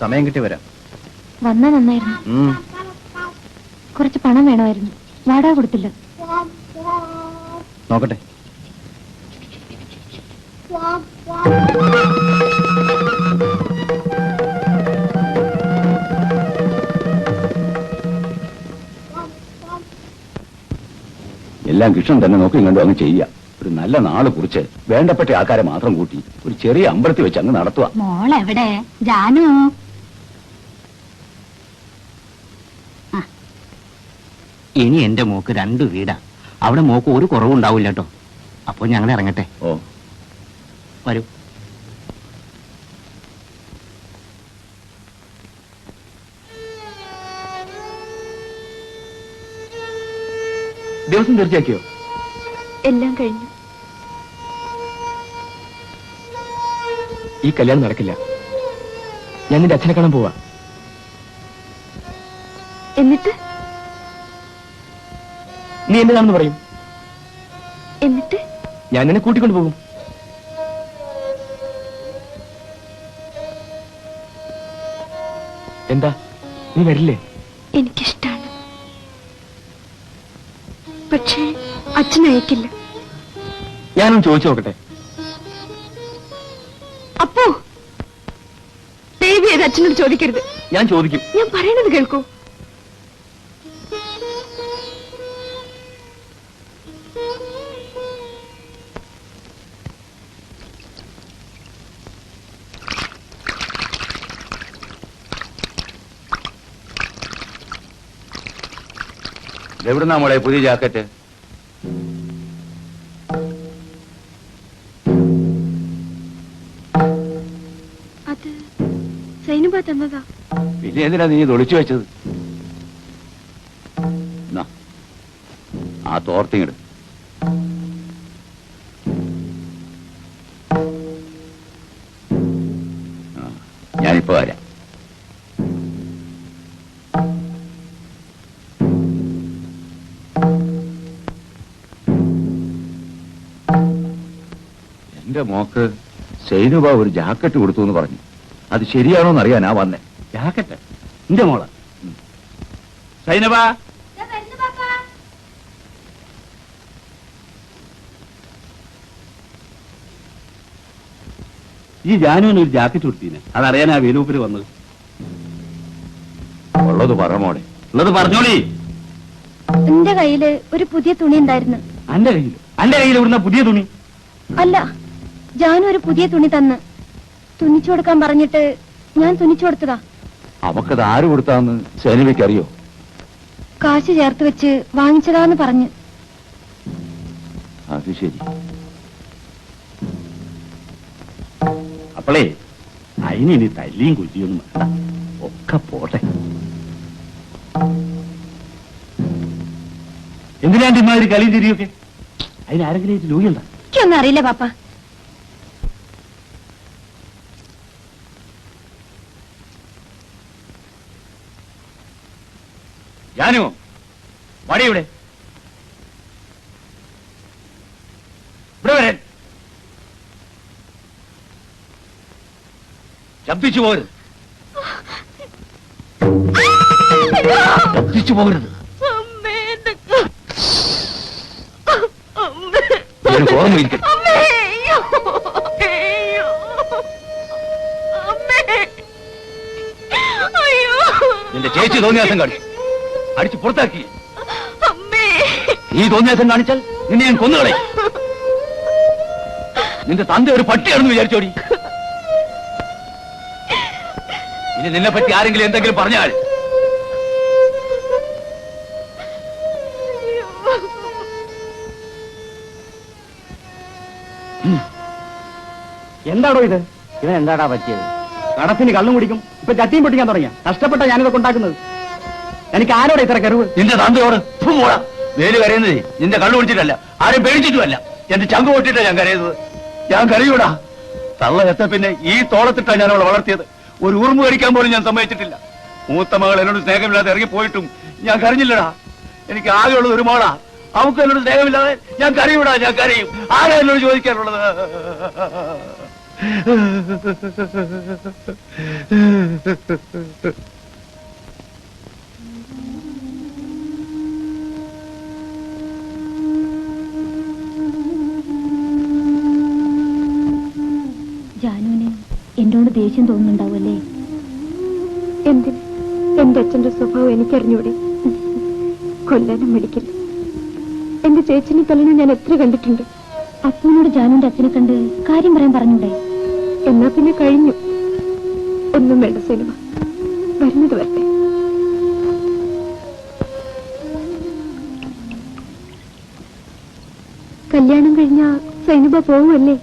സമയം കിട്ടി വരാം. വന്നാ നന്നായിരുന്നു. കുറച്ച് പണം വേണമായിരുന്നു. വാടക കൊടുത്തില്ല. നോക്കട്ടെ. എല്ലാം കൃഷ്ണൻ തന്നെ നോക്കി കണ്ടു അങ്ങ് ചെയ്യുക ഒരു നല്ല നാൾ കുറിച്ച് വേണ്ടപ്പെട്ട ആൾക്കാരെ മാത്രം കൂട്ടി ഒരു ചെറിയ അമ്പലത്തിൽ വെച്ച് അങ്ങ് നടത്തുക മോളെവിടെ? ജാനു? ഇനി എന്റെ മോക്ക് രണ്ടു വീടാ. അവിടെ മോക്ക് ഒരു കുറവുണ്ടാവില്ല കേട്ടോ. അപ്പൊ ഞങ്ങൾ ഇറങ്ങട്ടെ. ഓ. വരൂ. ദിവസം തീർച്ചയാക്കിയോ? എല്ലാം കഴിഞ്ഞു. ഈ കല്യാണം നടക്കില്ല. ഞാൻ നിന്റെ അച്ഛനെ കാണാൻ പോവാ. എന്നിട്ട്? നീ എന്നതാണെന്ന് പറയും. എന്നിട്ട്? ഞാൻ നിന്നെ കൂട്ടിക്കൊണ്ടു പോകും. എന്താ? നീ വരില്ലേ? എനിക്കിഷ്ടാണ്. പക്ഷേ അച്ഛനയക്കില്ല ഞാനും ഞാനൊന്ന് ചോദിച്ചു നോക്കട്ടെ. അച്ഛനോട് ചോദിക്കരുത്. ഞാൻ ചോദിക്കും. ഞാൻ പറയണത് കേൾക്കൂ. എവിടുന്നാ മോളെ പുതിയ ജാക്കറ്റ്? തന്നതാ പിന്നെ എന്തിനാ നീ ഒളിച്ചു വെച്ചത്? ആ തോർത്തിങ്ങട് ഞാനിപ്പോ വരാം. എന്റെ മോക്ക് സൈനുബ ഒരു ജാക്കറ്റ് കൊടുത്തു എന്ന് പറഞ്ഞു. അത് ശരിയാണോന്ന് അറിയാനാ വന്നേ. ജാക്കറ്റ് എന്റെ മോൾ. സൈനബ. ഈ ജാനുവിന് ഒരു ജാക്കറ്റ് കൊടുത്തീനെ അതറിയാനാ വേലൂപ്പിൽ വന്നത്. ഉള്ളത് പറ മോളെ. ഉള്ളത് പറഞ്ഞോളി. എന്റെ കയ്യിൽ ഒരു പുതിയ തുണി ഉണ്ടായിരുന്നു. അന്റെ കയ്യിൽ അന്റെ കയ്യിൽ ഇവിടുന്ന പുതിയ തുണി. അല്ല ജാനു ഒരു പുതിയ തുണി തന്ന്. തുന്നിച്ചു കൊടുക്കാൻ പറഞ്ഞിട്ട് ഞാൻ തുന്നിച്ചു കൊടുത്തതാ അവക്കത് ആര് കൊടുത്താന്ന് അറിയോ കാശ് ചേർത്ത് വെച്ച് വാങ്ങിച്ചതാന്ന് പറഞ്ഞ്. അത് ശരി. അപ്പളേ അതിന് ഇനി തല്ലിയും കുറ്റിയൊന്നും വേണ്ട. ഒക്കെ പോട്ടെ. എന്തിനാണ്ട് ഇമാതിരി കളിയും തിരിയൊക്കെ അതിനാരെങ്കിലും ഇത് ലൂയുണ്ട എനിക്കൊന്നും അറിയില്ല പാപ്പ. ജാനു വടി ഇവിടെ. ഇവിടെ വരാൻ. ശബ്ദിച്ചു പോകരുത്. ശബ്ദിച്ചു പോകരുത്. ഇതിന് ഓർമ്മയിരിക്കട്ടെ നിന്റെ ചേച്ചി തോന്നിയാസം കാണിച്ചു. അടിച്ചു പുറത്താക്കി. നീ തോന്നിയാസം കാണിച്ചാൽ നിന്നെ ഞാൻ കൊന്നുകളെ നിന്റെ തന്ത ഒരു പട്ടിയാണെന്ന് വിചാരിച്ചോടി. ഇനി നിന്നെ പറ്റി ആരെങ്കിലും എന്തെങ്കിലും പറഞ്ഞാൽ. എന്താടോ ഇത്? ഇവൻ എന്താടാ പറ്റിയത്? കടത്തിന് കള്ളും കുടിക്കും. ഇപ്പൊ ചട്ടിയും പൊട്ടിക്കാൻ തുടങ്ങിയ. കഷ്ടപ്പെട്ട ഞാനിതൊക്കെ ഉണ്ടാക്കുന്നത്. എനിക്ക് ആരോടെ ഇത്ര കരുവ് നിന്റെ തന്തയോട് മോള. വേലു കരയുന്നത് നിന്റെ കണ്ണു പിടിച്ചിട്ടല്ല ആരും പേടിച്ചിട്ടുമല്ല. എന്റെ ചങ്ക് പൊട്ടിട്ടാ ഞാൻ കരയുന്നത്. ഞാൻ കരയൂടാ. തള്ള എത്ത പിന്നെ ഈ തോളത്തിട്ടാണ് ഞാൻ അവളെ വളർത്തിയത്. ഒരു ഉറുമ്പ് കഴിക്കാൻ പോലും ഞാൻ സമ്മതിച്ചിട്ടില്ല. മൂത്ത മകൾ എന്നോട് സ്നേഹമില്ലാതെ ഇറങ്ങി പോയിട്ടും ഞാൻ കരഞ്ഞില്ലടാ. എനിക്ക് ആകെയുള്ളത് ഒരു മോളാ. അവൾക്ക് എന്നോട് സ്നേഹമില്ലാതെ ഞാൻ കരയൂടാ ഞാൻ കരയും. ആരാ എന്നോട് ചോദിക്കാനുള്ളത്? ജാനുവിന് എന്നോട് ദേഷ്യം തോന്നുന്നുണ്ടാവുമല്ലേ? എന്തിന് എന്റെ അച്ഛന്റെ സ്വഭാവം എനിക്കറിഞ്ഞൂടെ? കൊല്ലാനും മടിക്കില്ല. എന്റെ ചേച്ചിനെ തല്ലണ ഞാൻ എത്ര കണ്ടിട്ടുണ്ട്? അപ്പൂനോട് ജാനുന്റെ അച്ഛനെ കണ്ട് കാര്യം പറയാൻ പറഞ്ഞൂടെ? എന്നാ പിന്നെ കഴിഞ്ഞു. ഒന്നും വേണ്ട സിനിമ. വരുന്നത് വരട്ടെ. കല്യാണം കഴിഞ്ഞ സൈനുബ പോവുമല്ലേ?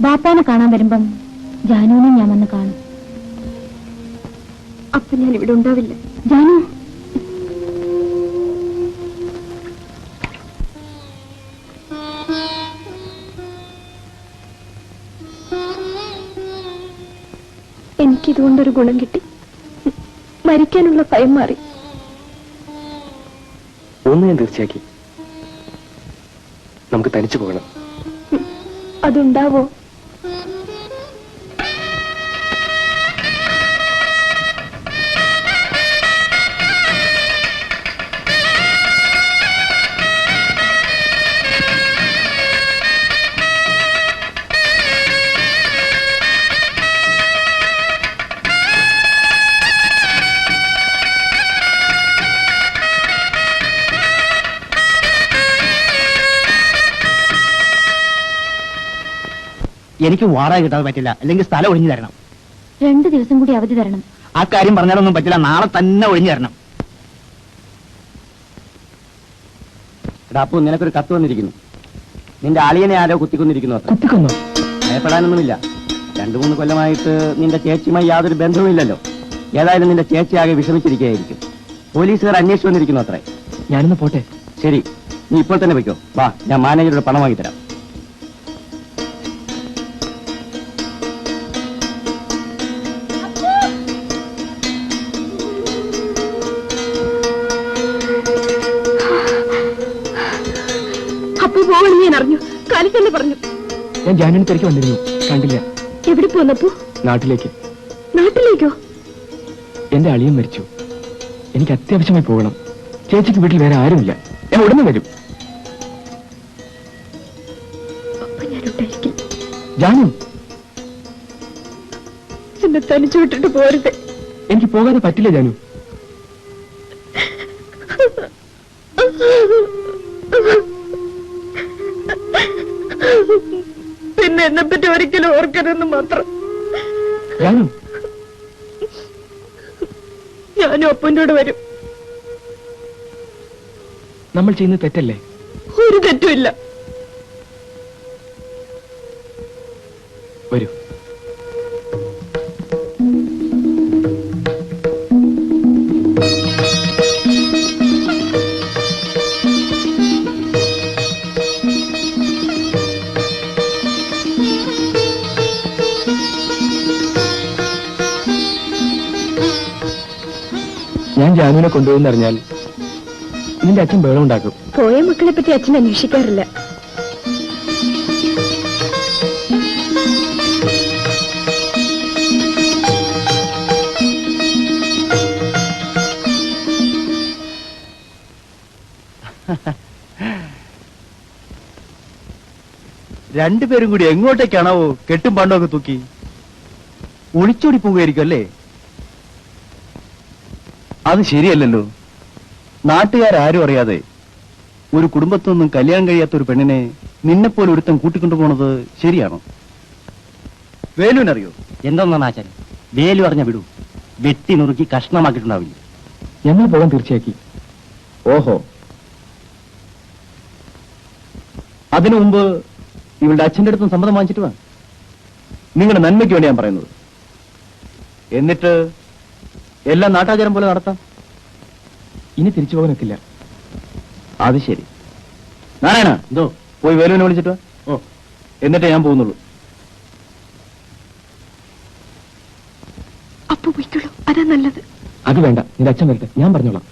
ബാപ്പാനെ കാണാൻ വരുമ്പം ജാനുവിനെ ഞാൻ വന്ന് കാണും. അപ്പൊ ഞാൻ ഇവിടെ ഉണ്ടാവില്ല. ജാനു. എനിക്കിതുകൊണ്ടൊരു ഗുണം കിട്ടി. മരിക്കാനുള്ള ഭയം മാറി. ഒന്ന് ഞാൻ തീർച്ചയാക്കി. നമുക്ക് തനിച്ചു പോകണം. അതുണ്ടാവോ? എനിക്ക് വാടക കിട്ടാതെ പറ്റില്ല. അല്ലെങ്കിൽ സ്ഥലം ഒഴിഞ്ഞു തരണം. രണ്ടു ദിവസം കൂടി അവധി തരണം. ആ കാര്യം പറഞ്ഞാലൊന്നും പറ്റില്ല. നാളെ തന്നെ ഒഴിഞ്ഞു തരണം. എടാ അപ്പു നിനക്കൊരു കത്ത് വന്നിരിക്കുന്നു. നിന്റെ അളിയനെ ആരോ കുത്തിക്കൊന്നിരിക്കുന്നു അത്ര. കുത്തിക്കൊന്നോ? ഭയപ്പെടാനൊന്നുമില്ല. രണ്ടു മൂന്ന് കൊല്ലമായിട്ട് നിന്റെ ചേച്ചിയുമായി യാതൊരു ബന്ധവുമില്ലല്ലോ ഏതായാലും നിന്റെ ചേച്ചി ആകെ വിഷമിച്ചിരിക്കുകയായിരിക്കും. പോലീസുകാർ അന്വേഷിച്ചു വന്നിരിക്കുന്നു അത്രേ. ഞാനൊന്ന് പോട്ടെ. ശരി. നീ ഇപ്പോൾ തന്നെ വയ്ക്കോ വാ ഞാൻ മാനേജറുടെ പണം വാങ്ങിത്തരാം. അപ്പൊ പോവണെന്ന് ഞാൻ അറിഞ്ഞു കാലി തന്നെ പറഞ്ഞു. ഞാൻ ജാനുവിന് തിരക്ക് വന്നിരുന്നു. കണ്ടില്ല. എവിടെ പോന്നപ്പോ? നാട്ടിലേക്ക്. നാട്ടിലേക്കോ? എന്റെ അളിയൻ മരിച്ചു. എനിക്ക് അത്യാവശ്യമായി പോകണം. ചേച്ചിക്ക് വീട്ടിൽ വേറെ ആരുമില്ല. ഞാൻ ഉടനെ വരും. അപ്പൊ ഞാൻ ഉണ്ടായിരിക്കും ജാനു. എന്നെ തനിച്ചു വിട്ടിട്ട് പോരുത്. എനിക്ക് പോകാതെ പറ്റില്ല ജാനു. എന്നെ പറ്റി ഒരിക്കലും ഓർക്കരുതെന്ന് മാത്രം. ഞാൻ ഞാനും അപ്പന്റെ വരും. നമ്മൾ ചെയ്യുന്നത് തെറ്റല്ലേ? ഒരു തെറ്റുമില്ല. വരൂ. ഞാൻ കൊണ്ടുപോയി കൊണ്ടുപോകുന്നറിഞ്ഞാൽ നിന്റെ അച്ഛൻ ബഹളം ഉണ്ടാക്കും പോയ മക്കളെ പറ്റി അച്ഛൻ അന്വേഷിക്കാറില്ല. രണ്ടുപേരും കൂടി എങ്ങോട്ടേക്കാണാവോ കെട്ടും പണ്ടൊക്കെ തൂക്കി? ഒളിച്ചോടി പോവുകയായിരിക്കും അല്ലേ? അത് ശരിയല്ലല്ലോ. നാട്ടുകാരും അറിയാതെ ഒരു കുടുംബത്തിൽ നിന്നും കല്യാണം കഴിയാത്ത ഒരു പെണ്ണിനെ നിന്നെപ്പോലെ ഒരുത്തം കൂട്ടിക്കൊണ്ടുപോണത് ശരിയാണോ? വേലുവിനറിയോ എന്തെന്നാണ് ആചാൻ വേലു അറിഞ്ഞ വിടൂ. വെട്ടി നുറുക്കി കഷ്ണമാക്കിയിട്ടുണ്ടാവില്ല? ഞങ്ങൾ പോകാൻ തീർച്ചയാക്കി? ഓഹോ. അതിനു മുമ്പ് ഇവളുടെ അച്ഛന്റെ അടുത്തും സമ്മതം വാങ്ങിച്ചിട്ട് വാ. നിങ്ങളുടെ നന്മയ്ക്ക് വേണ്ടി ഞാൻ പറയുന്നത്. എന്നിട്ട് എല്ലാം നാട്ടാചാരം പോലെ നടത്താം. ഇനി തിരിച്ചു പോകാനൊക്കില്ല അത് ശരി. നാരായണ എന്തോ? പോയി വേലുവിനെ വിളിച്ചിട്ട് വാ. ഓ. എന്നിട്ടേ ഞാൻ പോകുന്നുള്ളൂ. അപ്പു പോയിക്കോളൂ അതാ നല്ലത്. അത് വേണ്ട. നിന്റെ അച്ഛൻ വരട്ടെ. ഞാൻ പറഞ്ഞോളാം.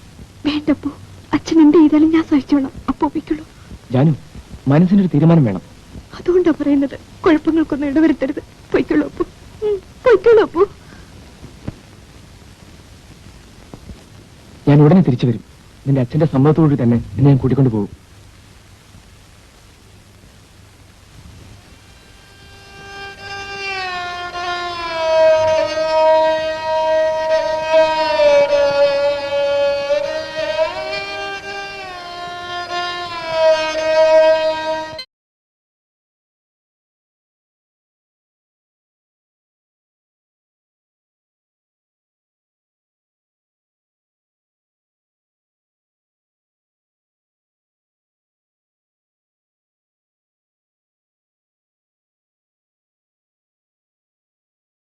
വേണ്ടപ്പോ അച്ഛൻ എന്ത് ചെയ്താലും ഞാൻ സഹിച്ചോളാം. അപ്പു പോയിക്കോളൂ ജാനു മനസ്സിനൊരു തീരുമാനം വേണം. അതുകൊണ്ടാ പറയുന്നത്. കുഴപ്പങ്ങൾക്കൊന്നും ഇടവരുത്തരുത്. പൊയ്ക്കോളൂ അപ്പു. പൊയ്ക്കോളൂ അപ്പു ഞാൻ ഉടനെ തിരിച്ചു വരും. നിന്റെ അച്ഛന്റെ സമ്മതത്തോടുകൂടി തന്നെ നിന്നെ ഞാൻ കൂട്ടിക്കൊണ്ടു പോകും